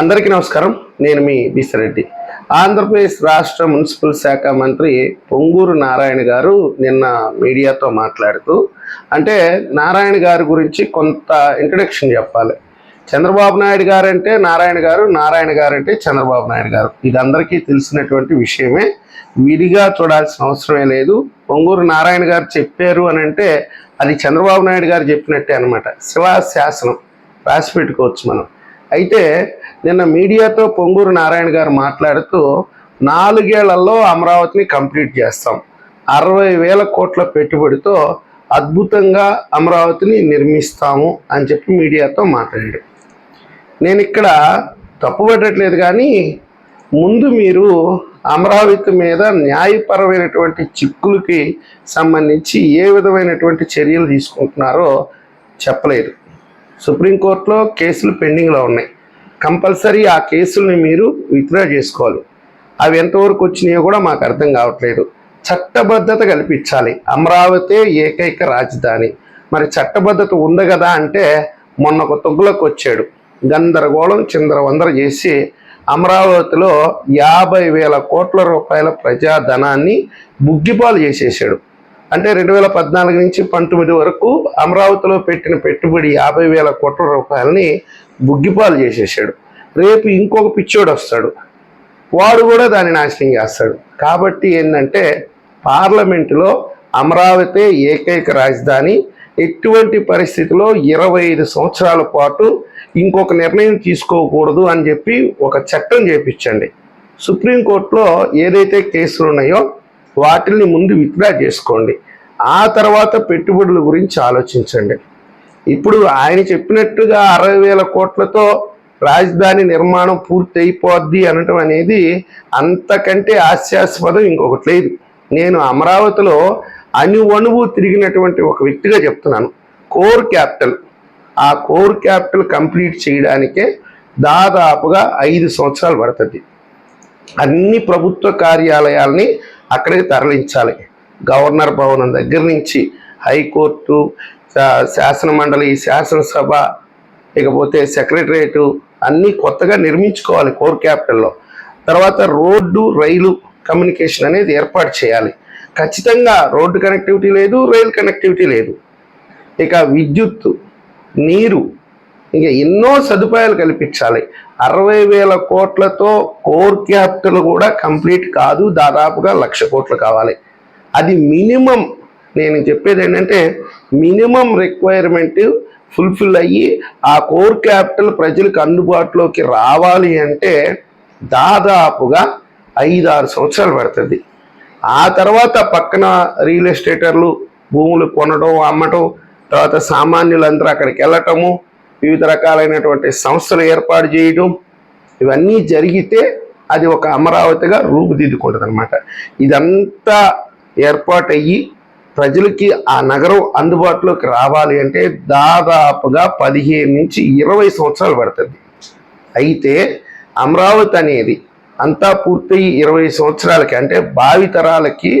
అందరికీ నమస్కారం. నేను మీ బిసిరెడ్డి ఆంధ్రప్రదేశ్ రాష్ట్ర మున్సిపల్ శాఖ మంత్రి పొంగూరు నారాయణ గారు నిన్న మీడియాతో మాట్లాడుతూ అంటే నారాయణ గారి గురించి కొంత ఇంట్రడక్షన్ చెప్పాలి. చంద్రబాబు నాయుడు గారు అంటే నారాయణ గారు నారాయణ గారు అంటే చంద్రబాబు నాయుడు గారు. ఇది అందరికీ తెలిసినటువంటి విషయమే. విడిగా చూడాల్సిన అవసరమే లేదు. పొంగూరు నారాయణ గారు చెప్పారు అని అంటే అది చంద్రబాబు నాయుడు గారు చెప్పినట్టే అనమాట శిలాశాసనం రాసి పెట్టుకోవచ్చు మనం. అయితే నిన్న మీడియాతో పొంగూరు నారాయణ గారు మాట్లాడుతూ నాలుగేళ్ళలో అమరావతిని కంప్లీట్ చేస్తాం. అరవై వేల కోట్ల పెట్టుబడితో అద్భుతంగా అమరావతిని నిర్మిస్తాము అని చెప్పి మీడియాతో మాట్లాడాడు. నేను ఇక్కడ తప్పుపట్టట్లేదు కానీ ముందు మీరు అమరావతి మీద న్యాయపరమైనటువంటి చిక్కులకి సంబంధించి ఏ విధమైనటువంటి చర్యలు తీసుకుంటున్నారో చెప్పలేదు. సుప్రీంకోర్టులో కేసులు పెండింగ్లో ఉన్నాయి. కంపల్సరీ ఆ కేసుల్ని మీరు విత్డ్రా చేసుకోవాలి. అవి ఎంతవరకు వచ్చినాయో కూడా మాకు అర్థం కావట్లేదు. చట్టబద్ధత కల్పించాలి. అమరావతి ఏకైక రాజధాని. మరి చట్టబద్ధత ఉంది కదా అంటే మొన్న ఒక తొగ్గులకు వచ్చాడు. గందరగోళం చిందరవందర చేసి అమరావతిలో యాభై వేల కోట్ల రూపాయల ప్రజాధనాన్ని బుగ్గిపాలు చేసేసాడు. అంటే రెండు వేల పద్నాలుగు నుంచి పంతొమ్మిది వరకు అమరావతిలో పెట్టిన పెట్టుబడి యాభై వేల కోట్ల రూపాయలని బుగ్గిపాలు చేసేసాడు. రేపు ఇంకొక పిచ్చోడు వస్తాడు. వాడు కూడా దాన్ని నాశనం చేస్తాడు. కాబట్టి ఏంటంటే పార్లమెంటులో అమరావతి ఏకైక రాజధాని. ఎటువంటి పరిస్థితిలో ఇరవై ఐదు సంవత్సరాల పాటు ఇంకొక నిర్ణయం తీసుకోకూడదు అని చెప్పి ఒక చట్టం చేపించండి. సుప్రీంకోర్టులో ఏదైతే కేసులు ఉన్నాయో వాటిని ముందు విత్డ్రా చేసుకోండి. ఆ తర్వాత పెట్టుబడుల గురించి ఆలోచించండి. ఇప్పుడు ఆయన చెప్పినట్టుగా అరవై వేల కోట్లతో రాజధాని నిర్మాణం పూర్తి అయిపోద్ది అనటం అనేది అంతకంటే హాస్యాస్పదం ఇంకొకటి లేదు. నేను అమరావతిలో అణువణువు తిరిగినటువంటి ఒక వ్యక్తిగా చెప్తున్నాను. Core capital. ఆ కోర్ క్యాపిటల్ కంప్లీట్ చేయడానికే దాదాపుగా ఐదు సంవత్సరాలు పడుతుంది. అన్ని ప్రభుత్వ కార్యాలయాల్ని అక్కడికి తరలించాలి. గవర్నర్ భవనం దగ్గర నుంచి హైకోర్టు శాసన మండలి శాసనసభ ఇకపోతే సెక్రటరియట్ అన్నీ కొత్తగా నిర్మించుకోవాలి కోర్ క్యాపిటల్లో. తర్వాత రోడ్డు రైలు కమ్యూనికేషన్ అనేది ఏర్పాటు చేయాలి. ఖచ్చితంగా రోడ్డు కనెక్టివిటీ లేదు రైలు కనెక్టివిటీ లేదు. ఇక విద్యుత్ నీరు ఇంకా ఎన్నో సదుపాయాలు కల్పించాలి. అరవై వేల కోట్లతో కోర్ క్యాపిటల్ కూడా కంప్లీట్ కాదు దాదాపుగా లక్ష కోట్లు కావాలి. అది మినిమం నేను చెప్పేది ఏంటంటే మినిమం రిక్వైర్మెంట్ ఫుల్ఫిల్ అయ్యి ఆ కోర్ క్యాపిటల్ ప్రజలకు అందుబాటులోకి రావాలి అంటే దాదాపుగా ఐదు ఆరు సంవత్సరాలు పడుతుంది. ఆ తర్వాత పక్కన రియల్ ఎస్టేటర్లు భూములు కొనడం అమ్మటం తర్వాత సామాన్యులందరూ అక్కడికి వెళ్ళటము వివిధ రకాలైనటువంటి సంస్థలు ఏర్పాటు చేయడం ఇవన్నీ జరిగితే అది ఒక అమరావతిగా రూపుదిద్దుకుంటుంది అనమాట ఇదంతా ఏర్పాటయ్యి ప్రజలకి ఆ నగరం అందుబాటులోకి రావాలి అంటే దాదాపుగా పదిహేను నుంచి ఇరవై సంవత్సరాలు పడుతుంది. అయితే అమరావతి అనేది అంతా పూర్తయి ఇరవై సంవత్సరాలకి అంటే భావితరాలకి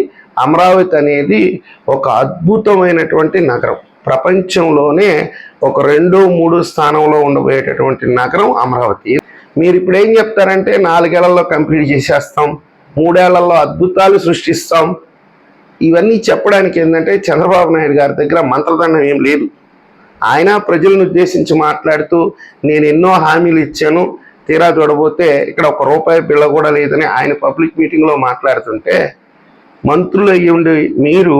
అమరావతి అనేది ఒక అద్భుతమైనటువంటి నగరం. ప్రపంచంలోనే ఒక రెండు మూడు స్థానంలో ఉండబోయేటటువంటి నగరం అమరావతి. మీరు ఇప్పుడు ఏం చెప్తారంటే నాలుగేళ్ళలో కంప్లీట్ చేసేస్తాం మూడేళ్ళలో అద్భుతాలు సృష్టిస్తాం. ఇవన్నీ చెప్పడానికి ఏంటంటే చంద్రబాబు నాయుడు గారి దగ్గర మంత్రదండం ఏం లేదు. ఆయన ప్రజలను ఉద్దేశించి మాట్లాడుతూ నేను ఎన్నో హామీలు ఇచ్చాను తీరా చూడబోతే ఇక్కడ ఒక రూపాయి బిళ్ళ కూడా లేదని ఆయన పబ్లిక్ మీటింగ్లో మాట్లాడుతుంటే మంత్రులు అయ్యి ఉండి మీరు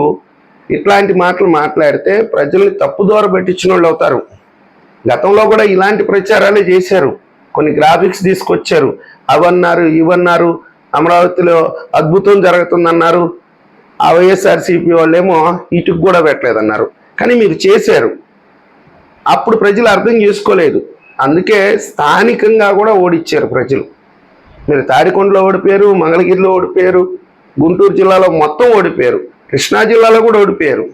ఇట్లాంటి మాటలు మాట్లాడితే ప్రజల్ని తప్పుదోర పెట్టించిన వాళ్ళు అవుతారు. గతంలో కూడా ఇలాంటి ప్రచారాలే చేశారు. కొన్ని గ్రాఫిక్స్ తీసుకొచ్చారు. అవన్నారు ఇవన్నారు అమరావతిలో అద్భుతం జరుగుతుందన్నారు. ఆ వైఎస్ఆర్సీపీ వాళ్ళేమో ఇటుకు కూడా పెట్టలేదన్నారు. కానీ మీరు చేశారు. అప్పుడు ప్రజలు అర్థం చేసుకోలేదు. అందుకే స్థానికంగా కూడా ఓడిచ్చారు ప్రజలు. మీరు తాడికొండలో ఓడిపోయారు మంగళగిరిలో ఓడిపోయారు గుంటూరు జిల్లాలో మొత్తం ఓడిపోయారు. కృష్ణా జిల్లాలో కూడా ఓడిపోయారు.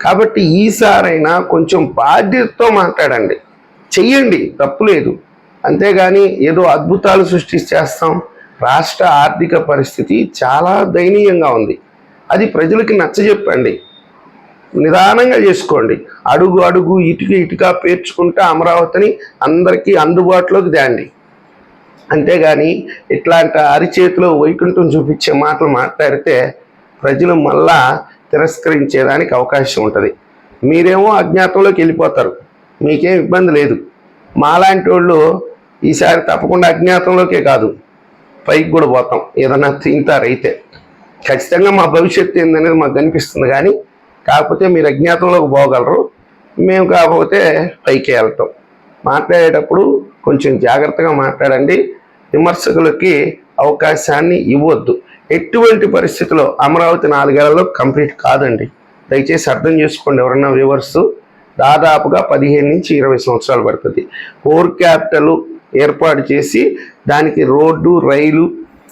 కాబట్టి ఈసారైనా కొంచెం బాధ్యతతో మాట్లాడండి. చెయ్యండి తప్పులేదు. అంతేగాని ఏదో అద్భుతాలు సృష్టించేస్తాం. రాష్ట్ర ఆర్థిక పరిస్థితి చాలా దయనీయంగా ఉంది. అది ప్రజలకి నచ్చజెప్పండి. నిదానంగా చేసుకోండి. అడుగు అడుగు ఇటుక ఇటుక పేర్చుకుంటే అమరావతిని అందరికీ అందుబాటులోకి తేండి. అంతేగాని ఇట్లాంటి అరిచేతిలో వైకుంఠం చూపించే మాటలు మాట్లాడితే ప్రజలు మళ్ళా తిరస్కరించేదానికి అవకాశం ఉంటుంది. మీరేమో అజ్ఞాతంలోకి వెళ్ళిపోతారు. మీకేం ఇబ్బంది లేదు. మాలాంటి వాళ్ళు ఈసారి తప్పకుండా అజ్ఞాతంలోకే కాదు పైకి కూడా పోతాం. ఏదన్నా తింటారైతే ఖచ్చితంగా మా భవిష్యత్తు ఏందనేది మాకు కనిపిస్తుంది కానీ కాకపోతే మీరు అజ్ఞాతంలోకి పోగలరు. మేము కాకపోతే పైకి వెళ్తాం. మాట్లాడేటప్పుడు కొంచెం జాగ్రత్తగా మాట్లాడండి. విమర్శకులకి అవకాశాన్ని ఇవ్వద్దు. ఎటువంటి పరిస్థితిలో అమరావతి నాలుగేళ్ళలో కంప్లీట్ కాదండి. దయచేసి అర్థం చేసుకోండి ఎవరన్నా వ్యూవర్స్. దాదాపుగా పదిహేను నుంచి ఇరవై సంవత్సరాలు పడుతుంది. కోర్ క్యాపిటల్ ఏర్పాటు చేసి దానికి రోడ్డు రైలు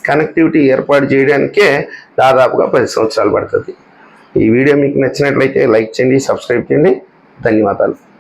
కనెక్టివిటీ ఏర్పాటు చేయడానికే దాదాపుగా పది సంవత్సరాలు పడుతుంది. ఈ వీడియో మీకు నచ్చినట్లయితే లైక్ చేయండి సబ్స్క్రైబ్ చేయండి. ధన్యవాదాలు.